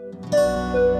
Música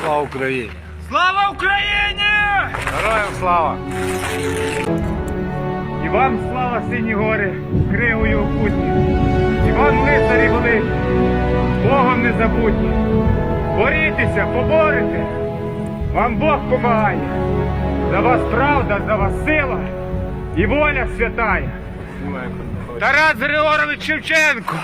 Слава Україні! Слава Україні! Героям слава! І вам слава сині горі, Кривою окутні! І вам лицарі були, Богом незабутні! Борітеся, поборете! Вам Бог помагає! За вас правда, за вас сила і воля святая! Тарас Григорович Шевченко!